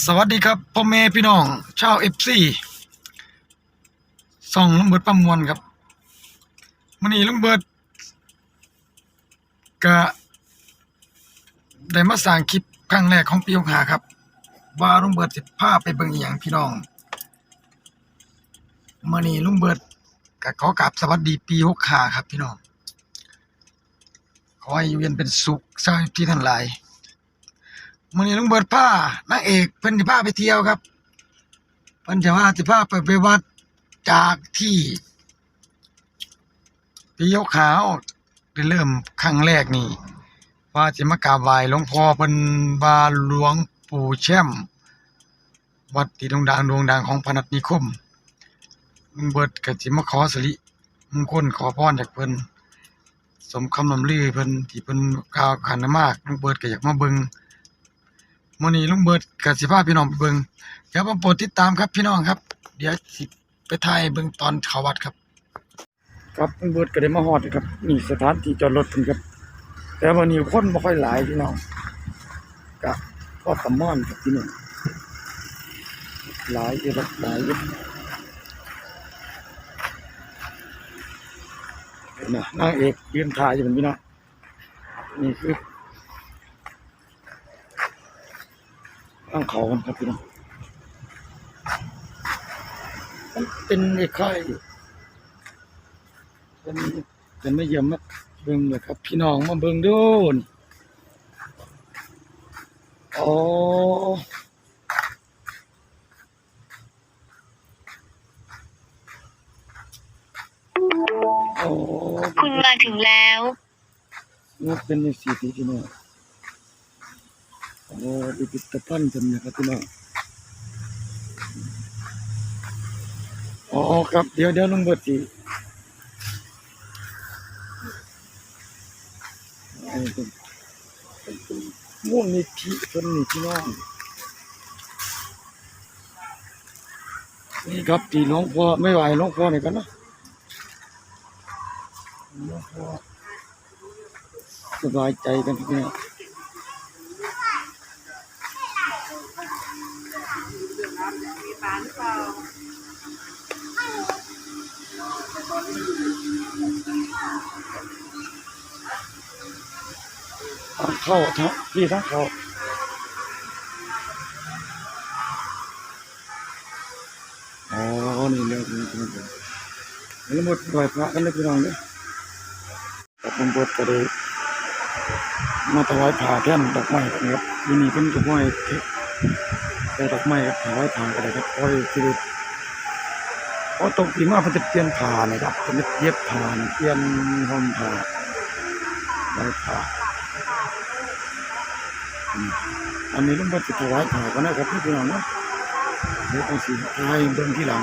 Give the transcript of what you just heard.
สวัสดีครับพ่อแม่พี่น้อง ชาวเอฟซีส่องลุงเบิดประมวลครับมื่อนี้ลุงเบิดก็ได้มาสร้างคลิปครั้งแรกของปีหกหาครับ ว่าลุงเบิดสิพาไปเบิ่งอหย่างพี่น้องมื่อนี้ลุงเบิดก็ขอกราบสวัสดีปีหกหาครับพี่น้อง ขอให้อยู่เย็นเป็นสุขสร้างที่ท่านหลาย มื่อนี้ลุงเบิดผ้านางเอกเพิ่นสิพาไปเที่ยวครับเพิ่นจะว่าสิพาไปไปวัดจากที่ปียกขาวได้เริ่มครั้งแรกนี่ว่าสิมากราบไหว้หลวงพ่อเพิ่นว่าหลวงปู่แช่มวัดที่ดงดังด่งดังของพนัสนิคมลุงเบิดก็สิมาขอสิริมงคลขอพรจากเพิ่นสมคำนำลือเพิ่นที่เพิ่นกล่าวขันมากลุงเบิดก็อยากมาเบิ่ง มื่อนี้ลุงเบิดกับสิพาพี่น้องไปเบิงเดี๋ยวมโปรดติดตามครับพี่น้องครับ เดี๋ยวสิไปถ่ายเบิงตอนเขาวัดครับ ครับลุงเบิดก็ได้มาฮอดครับนี่สถานที่จอดรถเพิ่นครับ แต่วันนี้คนบ่ค่อยหลายพี่น้องก็ก็สมอนครับพี่น้องหลายอยู่ครับหลายอยู่นไหมนางเอกยืนถ่ายอยู่เป็นพี่น้องนี่คือ ตั้งเขากันครับพี่น้องมันเป็นไอ้ค่ายเป็นเป็นไม่เยี่ยมมาเบิ่งเลยครับ พี่น้องมาเบิ่งดูนี่อ๋อโอ้คุณมาถึงแล้วนี่เป็นในสีที่พี่น้อง โอ้ดิพิตภัณฑ์จำนะครับพี่น้องอ๋อครับเดี๋ยวเดี๋ยวลงเบิดสิไอ้เป็นเป็นเป็นม่วงนี่พี่คนนี่พี่น้องนี่ครับที่หลวงพ่อไม่ไหวหลวงพ่อนี่กันนะหลวงพ่อสบายใจกันทีนี้ ทางเปล่าเข้าทั้งพี่ทั้งเข้าอ๋อนี่เรื่องนี้นี่เรื่องแล้วหมดไหวพระกันเลยพี่น้องเนี่ยแต่ผมบดก็เลยมาถวายผ่าแท่นดอกไม้ครับที่นี่เป็นดอกไม้ แต่ดอกไม้ครับถวายผ่าก็ได้ครับเพราะคือเพราะตกปีมาเพิ่นจะเปลี่ยนผ่านนะครับเพิ่นจะเย็บผ่านเปลี่ยนห่มผ่าไว้ผ่าอันนี้ลุงบัดสิถวายผ่ากันนะครับพี่น้องเนาะเดี๋ยวต้องสีทายเบิ่งที่หลัง